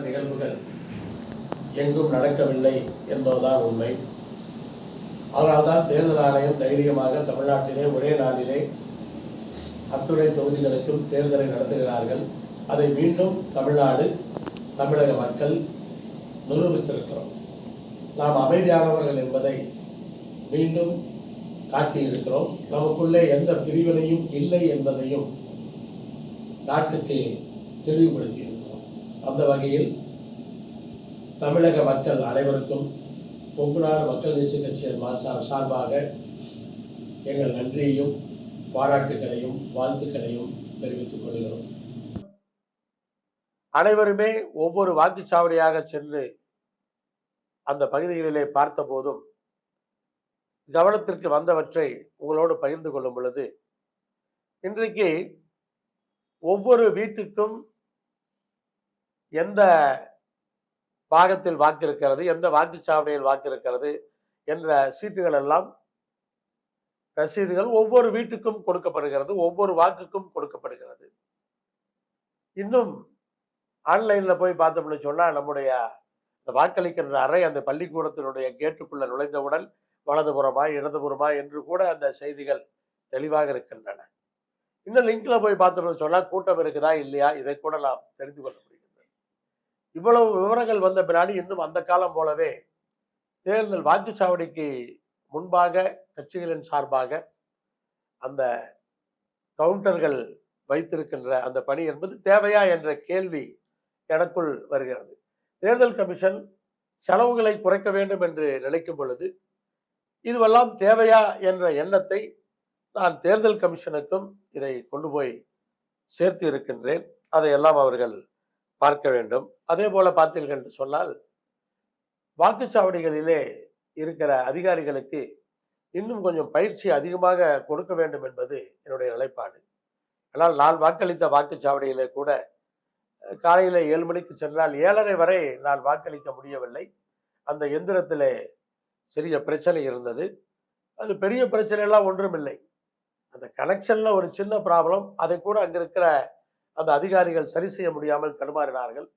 நிகழ்வுகள் எங்கும் நடக்கவில்லை என்பதுதான் உண்மை. அதனால்தான் தேர்தல் ஆணையம் தைரியமாக தமிழ்நாட்டிலே ஒரே நாளிலே அத்துணை தொகுதிகளுக்கும் தேர்தலை நடத்துகிறார்கள். அதை மீண்டும் தமிழ்நாடு தமிழக மக்கள் நிரூபித்திருக்கிறோம். நாம் அமைதியானவர்கள் என்பதை மீண்டும் காட்டியிருக்கிறோம். நமக்குள்ளே எந்த பிரிவினையும் இல்லை என்பதையும் நாட்டுக்கு தெளிவுபடுத்தியிருக்கிறோம். அந்த வகையில் தமிழக மக்கள் அனைவருக்கும் கொங்குநாடு மக்கள் தேசிய கட்சியின் சார்பாக எங்கள் நன்றியையும் பாராட்டுகளையும் வாழ்த்துக்களையும் தெரிவித்துக் கொள்கிறோம். அனைவருமே ஒவ்வொரு வாக்குச்சாவடியாக சென்று அந்த பகுதிகளிலே பார்த்த போதும் கவனத்திற்கு வந்தவற்றை உங்களோடு பகிர்ந்து கொள்ளும் பொழுது இன்றைக்கு ஒவ்வொரு வீட்டுக்கும் எந்த பாகத்தில் வாக்கு இருக்கிறது எந்த வாக்குச்சாவடியில் வாக்கு இருக்கிறது என்ற சீட்டுகள் எல்லாம் ரசீதுகள் ஒவ்வொரு வீட்டுக்கும் கொடுக்கப்படுகிறது ஒவ்வொரு வாக்குக்கும் கொடுக்கப்படுகிறது. இன்னும் ஆன்லைன்ல போய் பார்த்தோம்னு சொன்னால் நம்முடைய இந்த வாக்களிக்கின்ற அறை அந்த பள்ளிக்கூடத்தினுடைய கேட்டுக்குள்ள நுழைந்தவுடன் வலதுபுறமா இடதுபுறமா என்று கூட அந்த செய்திகள் தெளிவாக இருக்கின்றன. இன்னும் லிங்க்ல போய் பார்த்தோம்னு சொன்னால் கூட்டம் இருக்குதா இல்லையா இதை கூட நாம் தெரிந்து கொள்ள முடியும். இவ்வளவு விவரங்கள் வந்த பின்னாடி இன்னும் அந்த காலம் போலவே தேர்தல் வாக்குச்சாவடிக்கு முன்பாக கட்சிகளின் சார்பாக அந்த கவுண்டர்கள் வைத்திருக்கின்ற அந்த பணி என்பது தேவையா என்ற கேள்வி எனக்குள் வருகிறது. தேர்தல் கமிஷன் செலவுகளை குறைக்க வேண்டும் என்று நினைக்கும் பொழுது இதுவெல்லாம் தேவையா என்ற எண்ணத்தை நான் தேர்தல் கமிஷனுக்கும் இதை கொண்டு போய் சேர்த்து இருக்கின்றேன் அதையெல்லாம் அவர்கள் பார்க்க வேண்டும். அதே போல பார்த்தீர்கள் என்று சொன்னால் வாக்குச்சாவடிகளிலே இருக்கிற அதிகாரிகளுக்கு இன்னும் கொஞ்சம் பயிற்சி அதிகமாக கொடுக்க வேண்டும் என்பது என்னுடைய நிலைப்பாடு. ஆனால் நான் வாக்களித்த வாக்குச்சாவடியிலே கூட காலையில் ஏழு மணிக்கு சென்றால் ஏழரை வரை நான் வாக்களிக்க முடியவில்லை. அந்த எந்திரத்திலே சிறிய பிரச்சனை இருந்தது. அது பெரிய பிரச்சனையெல்லாம் ஒன்றும் இல்லை அந்த கனெக்ஷனில் ஒரு சின்ன ப்ராப்ளம் அதை கூட அங்கே இருக்கிற அந்த அதிகாரிகள் சரி செய்ய முடியாமல் தடுமாறினார்கள்.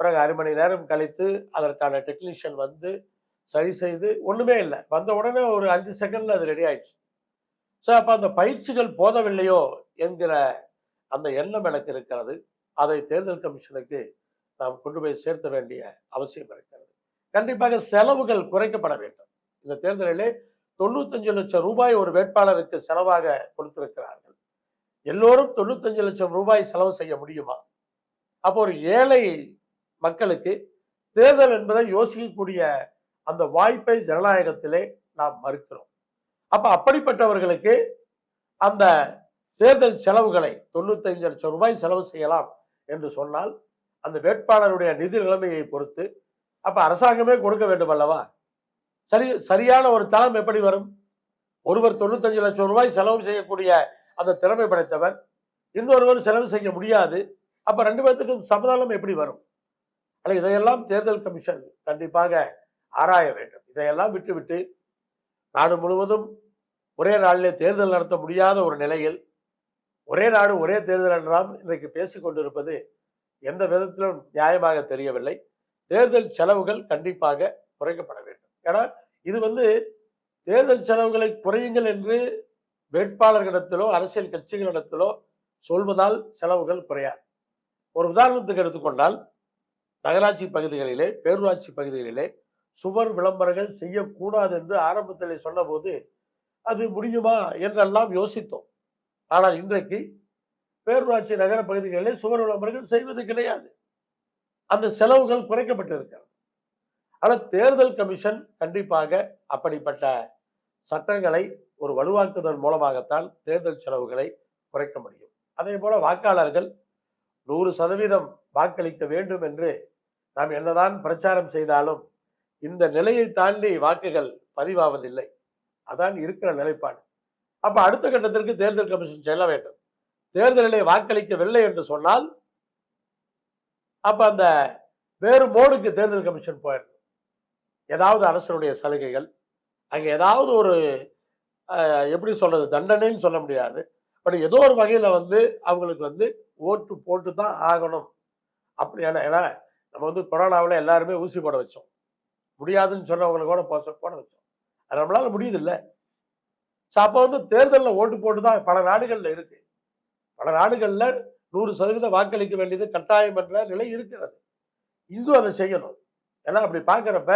பிறகு அரை மணி நேரம் கழித்து அதற்கான டெக்னீஷியன் வந்து சரி செய்து ஒண்ணுமே இல்லை. வந்த உடனே ஒரு அஞ்சு செகண்டில் அது ரெடி ஆயிடுச்சு. ஸோ அப்போ அந்த பயிற்சிகள் போதவில்லையோ என்கிற அந்த எண்ணம் எனக்கு இருக்கிறது. அதை தேர்தல் கமிஷனுக்கு நாம் கொண்டு போய் சேர்த்த வேண்டிய அவசியம் இருக்கிறது. கண்டிப்பாக செலவுகள் குறைக்கப்பட வேண்டும். இந்த தேர்தலிலே தொண்ணூத்தஞ்சு லட்சம் ரூபாய் ஒரு வேட்பாளருக்கு செலவாக கொடுத்திருக்கிறார்கள். எல்லோரும் தொண்ணூத்தஞ்சு லட்சம் ரூபாய் செலவு செய்ய முடியுமா? அப்போ ஒரு ஏழை மக்களுக்கு தேர்தல் என்பதை யோசிக்கக்கூடிய அந்த வாய்ப்பை ஜனநாயகத்திலே நாம் மறுக்கிறோம். அப்ப அப்படிப்பட்டவர்களுக்கு அந்த தேர்தல் செலவுகளை தொண்ணூத்தைந்து லட்சம் ரூபாய் செலவு செய்யலாம் என்று சொன்னால் அந்த வேட்பாளருடைய நிதி நிலைமையை பொறுத்து அப்ப அரசாங்கமே கொடுக்க வேண்டும் அல்லவா? சரி சரியான ஒரு தளம் எப்படி வரும்? ஒருவர் தொண்ணூத்தஞ்சு லட்சம் ரூபாய் செலவு செய்யக்கூடிய அந்த திறமை படைத்தவர். இன்னொருவர் செலவு செய்ய முடியாது. அப்ப ரெண்டு பேர்த்துக்கும் சமதானம் எப்படி வரும்? அல்ல இதையெல்லாம் தேர்தல் கமிஷன் கண்டிப்பாக ஆராய வேண்டும். இதையெல்லாம் விட்டுவிட்டு நாடு முழுவதும் ஒரே நாளிலே தேர்தல் நடத்த முடியாத ஒரு நிலையில் ஒரே நாடு ஒரே தேர்தல் என்றால் இன்றைக்கு பேசிக்கொண்டிருப்பது எந்த விதத்திலும் நியாயமாக தெரியவில்லை. தேர்தல் செலவுகள் கண்டிப்பாக குறைக்கப்பட வேண்டும். ஏன்னா இது வந்து தேர்தல் செலவுகளை குறையுங்கள் என்று வேட்பாளர்களிடத்திலோ அரசியல் கட்சிகளிடத்திலோ சொல்வதால் செலவுகள் குறையாது. ஒரு உதாரணத்துக்கு எடுத்துக்கொண்டால் நகராட்சி பகுதிகளிலே பேரூராட்சி பகுதிகளிலே சுவர் விளம்பரங்கள் செய்யக்கூடாது என்று ஆரம்பத்திலே சொன்னபோது அது முடியுமா என்றெல்லாம் யோசித்தோம். ஆனால் இன்றைக்கு பேரூராட்சி நகர பகுதிகளிலே சுவர் விளம்பரங்கள் செய்வது கிடையாது. அந்த செலவுகள் குறைக்கப்பட்டிருக்கிறது. ஆனால் தேர்தல் கமிஷன் கண்டிப்பாக அப்படிப்பட்ட சட்டங்களை ஒரு வலுவாக்குதல் மூலமாகத்தான் தேர்தல் செலவுகளை குறைக்க முடியும். அதே போல வாக்காளர்கள் நூறு சதவீதம் வாக்களிக்க வேண்டும் என்று நாம் என்னதான் பிரச்சாரம் செய்தாலும் இந்த நிலையை தாண்டி வாக்குகள் பதிவாவதில்லை. அதான் இருக்கிற நிலைப்பாடு. அப்ப அடுத்த கட்டத்திற்கு தேர்தல் கமிஷன் செல்ல வேண்டும். தேர்தலிலே வாக்களிக்கவில்லை என்று சொன்னால் அப்ப அந்த வேறு மோடுக்கு தேர்தல் கமிஷன் போயிடணும். ஏதாவது அரசனுடைய சலுகைகள் அங்கே ஏதாவது ஒரு எப்படி சொல்றது தண்டனைன்னு சொல்ல முடியாது. பட் ஏதோ ஒரு வகையில் வந்து அவங்களுக்கு வந்து ஓட்டு போட்டு தான் ஆகணும். அப்படியான ஏன்னா நம்ம வந்து கொரோனாவில் எல்லாருமே ஊசி போட வச்சோம். முடியாதுன்னு சொன்னவங்களை கூட போச போட வச்சோம். அது நம்மளால முடியுது இல்லை ஸோ அப்போ வந்து தேர்தலில் ஓட்டு போட்டு தான் பல நாடுகளில் இருக்கு. பல நாடுகளில் நூறு சதவீதம் வாக்களிக்க வேண்டியது கட்டாயம் என்ற நிலை இருக்கிறது. இங்கும் அதை செய்யணும். ஏன்னா அப்படி பார்க்குறப்ப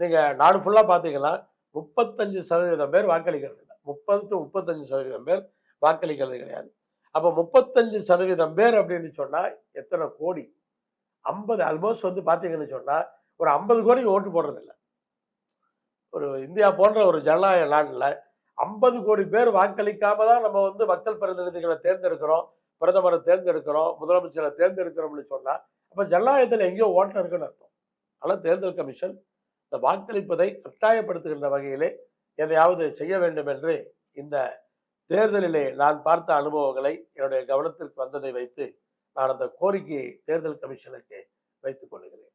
நீங்கள் நாடு ஃபுல்லாக பார்த்தீங்கன்னா முப்பத்தஞ்சு சதவீதம் பேர் வாக்களிக்கிறது. முப்பது டு முப்பத்தஞ்சு சதவீதம் பேர் வாக்களிக்கிறது கிடையாது. அப்போ முப்பத்தஞ்சு சதவீதம் பேர் அப்படின்னு சொன்னால் எத்தனை கோடி? ஐம்பது ஆல்மோஸ்ட் வந்து பார்த்தீங்கன்னு சொன்னால் ஒரு ஐம்பது கோடி ஓட்டு போடுறது ஒரு இந்தியா போன்ற ஒரு ஜனநாயக நாட்டில் ஐம்பது கோடி பேர் வாக்களிக்காம தான் நம்ம வந்து மக்கள் பிரதிநிதிகளை தேர்ந்தெடுக்கிறோம் பிரதமரை தேர்ந்தெடுக்கிறோம் முதலமைச்சரை தேர்ந்தெடுக்கிறோம்னு சொன்னால் அப்போ ஜனநாயகத்தில் எங்கேயோ ஓட்டம் இருக்குன்னு அர்த்தம். ஆனால் தேர்தல் கமிஷன் இந்த வாக்களிப்பதை கட்டாயப்படுத்துகின்ற வகையிலே எதையாவது செய்ய வேண்டும் என்று இந்த தேர்தலிலே நான் பார்த்த அனுபவங்களை என்னுடைய கவனத்திற்கு வந்ததை வைத்து நான் அந்த கோரிக்கையை தேர்தல் கமிஷனுக்கு வைத்துக் கொள்கிறேன்.